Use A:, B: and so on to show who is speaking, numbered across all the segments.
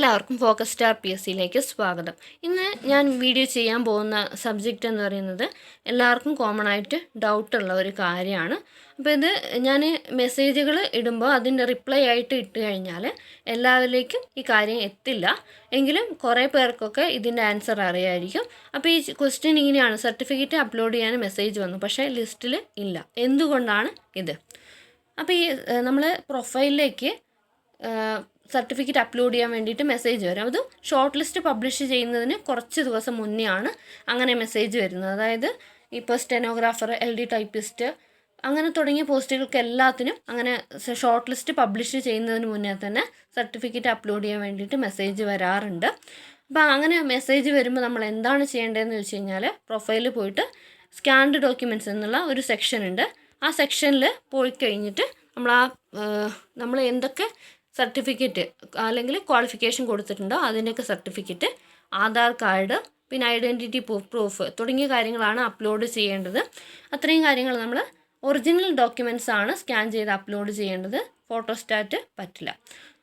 A: എല്ലാവർക്കും focus star P S സിയിലേക്ക് സ്വാഗതം. ഇന്ന് ഞാൻ വീഡിയോ ചെയ്യാൻ പോകുന്ന സബ്ജക്റ്റ് എന്ന് പറയുന്നത് എല്ലാവർക്കും കോമൺ ആയിട്ട് ഡൗട്ടുള്ള ഒരു കാര്യമാണ്. അപ്പോൾ ഇത് ഞാൻ മെസ്സേജുകൾ ഇടുമ്പോൾ അതിന്റെ റിപ്ലൈ ആയിട്ട് ഇട്ട് കഴിഞ്ഞാൽ എല്ലാവരിലേക്കും ഈ കാര്യം എത്തില്ല. എങ്കിലും കുറേ പേർക്കൊക്കെ ഇതിന്റെ ആൻസർ അറിയായിരിക്കും. അപ്പോൾ ഈ ക്വസ്റ്റ്യൻ ഇങ്ങനെയാണ്. സർട്ടിഫിക്കറ്റ് അപ്ലോഡ് ചെയ്യാൻ മെസ്സേജ് വന്നു. പക്ഷേ ലിസ്റ്റിൽ ഇല്ല. എന്തുകൊണ്ടാണ് ഇത്? അപ്പോൾ ഈ നമ്മൾ പ്രൊഫൈലിലേക്ക് സർട്ടിഫിക്കറ്റ് അപ്ലോഡ് ചെയ്യാൻ വേണ്ടിയിട്ട് മെസ്സേജ് വരും. അത് ഷോർട്ട് ലിസ്റ്റ് പബ്ലിഷ് ചെയ്യുന്നതിന് കുറച്ച് ദിവസം മുന്നേ ആണ് അങ്ങനെ മെസ്സേജ് വരുന്നത്. അതായത് ഇപ്പോൾ സ്റ്റെനോഗ്രാഫർ എൽ ഡി ടൈപ്പിസ്റ്റ് അങ്ങനെ തുടങ്ങിയ പോസ്റ്റുകൾക്ക് എല്ലാത്തിനും അങ്ങനെ ഷോർട്ട് ലിസ്റ്റ് പബ്ലിഷ് ചെയ്യുന്നതിന് മുന്നേ തന്നെ സർട്ടിഫിക്കറ്റ് അപ്ലോഡ് ചെയ്യാൻ വേണ്ടിയിട്ട് മെസ്സേജ് വരാറുണ്ട്. അപ്പോൾ അങ്ങനെ മെസ്സേജ് വരുമ്പോൾ നമ്മൾ എന്താണ് ചെയ്യേണ്ടതെന്ന് വെച്ച് കഴിഞ്ഞാൽ പ്രൊഫൈലിൽ പോയിട്ട് സ്കാൻഡ് ഡോക്യുമെന്റ്സ് എന്നുള്ള ഒരു സെക്ഷൻ ഉണ്ട്. ആ സെക്ഷനിൽ പോയി കഴിഞ്ഞിട്ട് നമ്മൾ ആ നമ്മൾ എന്തൊക്കെ സർട്ടിഫിക്കറ്റ് അല്ലെങ്കിൽ ക്വാളിഫിക്കേഷൻ കൊടുത്തിട്ടുണ്ടോ അതിന്റെയൊക്കെ സർട്ടിഫിക്കറ്റ് ആധാർ കാർഡ് പിന്നെ ഐഡന്റിറ്റി പ്രൂഫ് തുടങ്ങിയ കാര്യങ്ങളാണ് അപ്ലോഡ് ചെയ്യേണ്ടത്. അത്രയും കാര്യങ്ങൾ നമ്മൾ ഒറിജിനൽ ഡോക്യുമെന്റ്സ് ആണ് സ്കാൻ ചെയ്ത് അപ്ലോഡ് ചെയ്യേണ്ടത്. ഫോട്ടോസ്റ്റാറ്റ് പറ്റില്ല.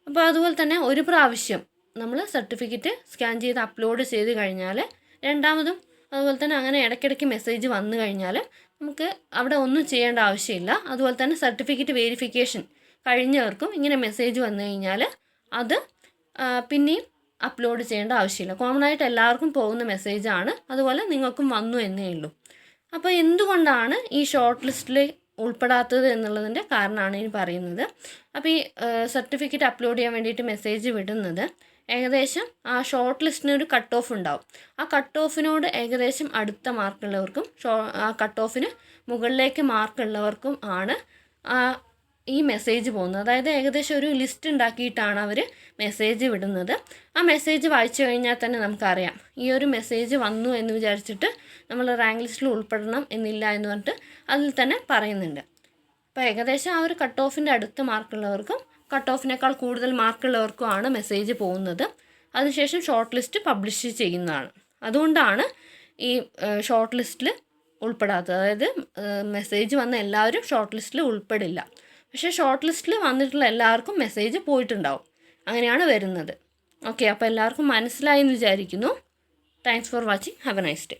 A: അപ്പോൾ അതുപോലെ തന്നെ ഒരു പ്രാവശ്യം നമ്മൾ സർട്ടിഫിക്കറ്റ് സ്കാൻ ചെയ്ത് അപ്ലോഡ് ചെയ്ത് കഴിഞ്ഞാൽ രണ്ടാമതും അതുപോലെ തന്നെ അങ്ങനെ ഇടയ്ക്കിടയ്ക്ക് മെസ്സേജ് വന്നു കഴിഞ്ഞാൽ നമുക്ക് അവിടെ ഒന്നും ചെയ്യേണ്ട ആവശ്യമില്ല. അതുപോലെ തന്നെ സർട്ടിഫിക്കറ്റ് വെരിഫിക്കേഷൻ കഴിഞ്ഞവർക്കും ഇങ്ങനെ മെസ്സേജ് വന്നു കഴിഞ്ഞാൽ അത് പിന്നെയും അപ്ലോഡ് ചെയ്യേണ്ട ആവശ്യമില്ല. കോമൺ ആയിട്ട് എല്ലാവർക്കും പോകുന്ന മെസ്സേജാണ് അതുപോലെ നിങ്ങൾക്കും വന്നു എന്നേ ഉള്ളൂ. അപ്പോൾ എന്തുകൊണ്ടാണ് ഈ ഷോർട്ട് ലിസ്റ്റിൽ ഉൾപ്പെടാത്തത് എന്നുള്ളതിന്റെ കാരണമാണ് ഇനി പറയുന്നത്. അപ്പോൾ ഈ സർട്ടിഫിക്കറ്റ് അപ്ലോഡ് ചെയ്യാൻ വേണ്ടിയിട്ട് മെസ്സേജ് വിടുന്നത് ഏകദേശം ആ ഷോർട്ട് ലിസ്റ്റിന് ഒരു കട്ട് ഓഫ് ഉണ്ടാവും. ആ കട്ട് ഓഫിനോട് ഏകദേശം അടുത്ത മാർക്കുള്ളവർക്കും ഷോ ആ കട്ട് ഓഫിന് മുകളിലേക്ക് മാർക്കുള്ളവർക്കും ആണ് ഈ മെസ്സേജ് പോകുന്നത്. അതായത് ഏകദേശം ഒരു ലിസ്റ്റ് ഉണ്ടാക്കിയിട്ടാണ് അവർ മെസ്സേജ് വിടുന്നത്. ആ മെസ്സേജ് വായിച്ചു കഴിഞ്ഞാൽ തന്നെ നമുക്കറിയാം. ഈ ഒരു മെസ്സേജ് വന്നു എന്ന് വിചാരിച്ചിട്ട് നമ്മൾ റാങ്ക് ലിസ്റ്റിൽ ഉൾപ്പെടണം എന്നില്ല എന്ന് പറഞ്ഞിട്ട് അതിൽ തന്നെ പറയുന്നുണ്ട്. അപ്പോൾ ഏകദേശം ആ ഒരു കട്ട് ഓഫിന്റെ അടുത്ത മാർക്കുള്ളവർക്കും കട്ട് ഓഫിനേക്കാൾ കൂടുതൽ മാർക്കുള്ളവർക്കുമാണ് മെസ്സേജ് പോകുന്നത്. അതിനുശേഷം ഷോർട്ട് ലിസ്റ്റ് പബ്ലിഷ് ചെയ്യുന്നതാണ്. അതുകൊണ്ടാണ് ഈ ഷോർട്ട് ലിസ്റ്റിൽ ഉൾപ്പെടാത്തത്. അതായത് മെസ്സേജ് വന്ന എല്ലാവരും ഷോർട്ട് ലിസ്റ്റിൽ ഉൾപ്പെടില്ല. പക്ഷേ ഷോർട്ട് ലിസ്റ്റിൽ വന്നിട്ടുള്ള എല്ലാവർക്കും മെസ്സേജ് പോയിട്ടുണ്ടാവും. അങ്ങനെയാണ് വരുന്നത്. ഓക്കെ അപ്പോൾ എല്ലാവർക്കും മനസ്സിലായി എന്ന് വിചാരിക്കുന്നു. Thanks for watching have a nice day